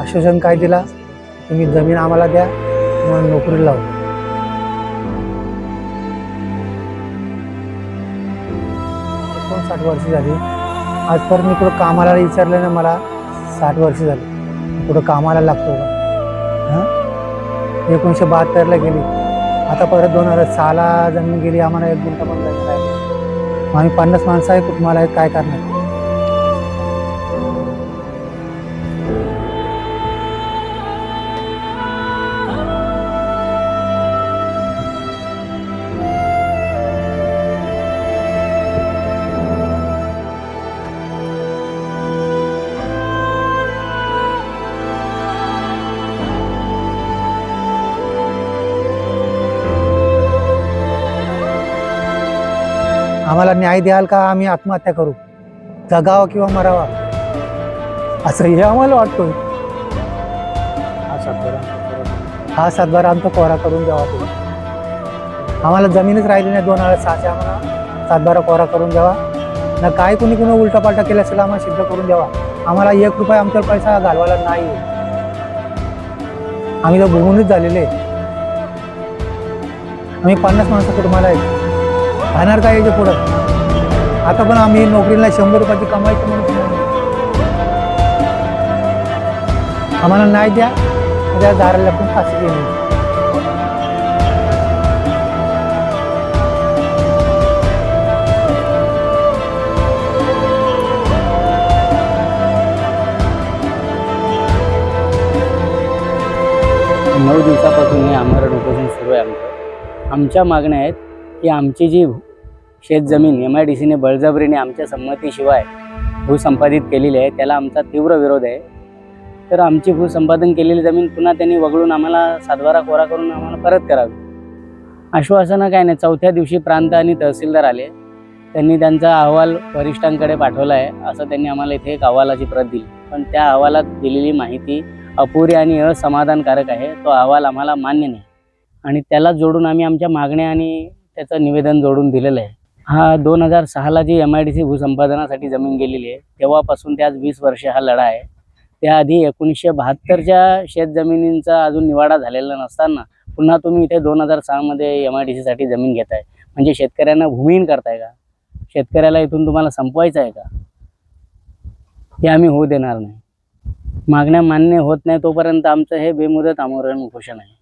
आश्वासन काय दिला? तुम्ही जमीन आम्हाला द्या तुम्हाला नोकरी लावू. साठ वर्ष झाली. आजपर्यंत मी कुठं कामाला विचारलं ना मला साठ वर्ष झाली. कुठं कामाला लागतो का? हां? एकोणीसशे बहात्तरला गेली. आता परत दोन हजार सहाला जमीन गेली आम्हाला एक गुंठा पण आहे आम्ही पन्नास माणसं आहे कुटुंबाला आहेत, काय करणार? आम्हाला न्याय द्याल का? आम्ही आत्महत्या करू. जगावा किंवा मरावा. असं हे आम्हाला वाटतोय. हा सातबारा आमचा कोरा करून द्यावा तुम्ही. आम्हाला जमीनच राहिली नाही दोन हजार सहाशे आम्हाला सातबारा कोरा करून द्यावा ना काय कुणी कुणी उलटापालटा केलं असेल आम्हाला सिद्ध करून द्यावा. आम्हाला एक रुपया आमच्यावर पैसा घालवायला नाही आम्ही तर भुगूनच झालेले. आम्ही पन्नास माणसं कुटुंबाला आहे खाणार काय याच्या पुढं? आता पण आम्ही नोकरीला शंभर रुपयाची कमायची म्हणून आम्हाला नाही द्या त्या दाराला पण फाशी गेली नऊ दिवसापासून हे आमरण उपोषण सुरू आहे आमचं. आमच्या मागण्या आहेत की आमची जी शेतजमीन एम आय डी सीने बळजबरीने आमच्या संमतीशिवाय भूसंपादित केलेली आहे. त्याला आमचा तीव्र विरोध आहे. तर आमची भूसंपादन केलेली जमीन पुन्हा त्यांनी वगळून आम्हाला सातबारा कोरा करून आम्हाला परत करावी. आश्वासनं काय नाही चौथ्या दिवशी प्रांत आणि तहसीलदार आले. त्यांनी त्यांचा अहवाल वरिष्ठांकडे पाठवला आहे असं त्यांनी आम्हाला इथे एक अहवालाची प्रत दिली. पण त्या अहवालात दिलेली माहिती अपुरी आणि असमाधानकारक आहे. तो अहवाल आम्हाला मान्य नाही. आणि त्याला जोडून आम्ही आमच्या मागण्या आणि त्याचं निवेदन जोडून दिलेलं आहे. हा दोन हजार सहाला G M I D C भूसंपादनासाठी जमीन गेलेली आहे तेव्हापासून ते आज वीस वर्ष हा लढा आहे. त्याआधी एकोणीसशे बहात्तरच्या शेतजमिनींचा अजून निवाडा झालेला नसताना पुन्हा तुम्ही इथे दोन हजार सहामध्ये एम आय डी सीसाठी जमीन घेताय. म्हणजे शेतकऱ्यांना भूमिहीन करताय का? शेतकऱ्याला इथून तुम्हाला संपवायचं आहे का? हे आम्ही होऊ देणार नाही. मागण्या मान्य होत नाही तोपर्यंत आमचं हे बेमुदत आमरण उपोषण आहे.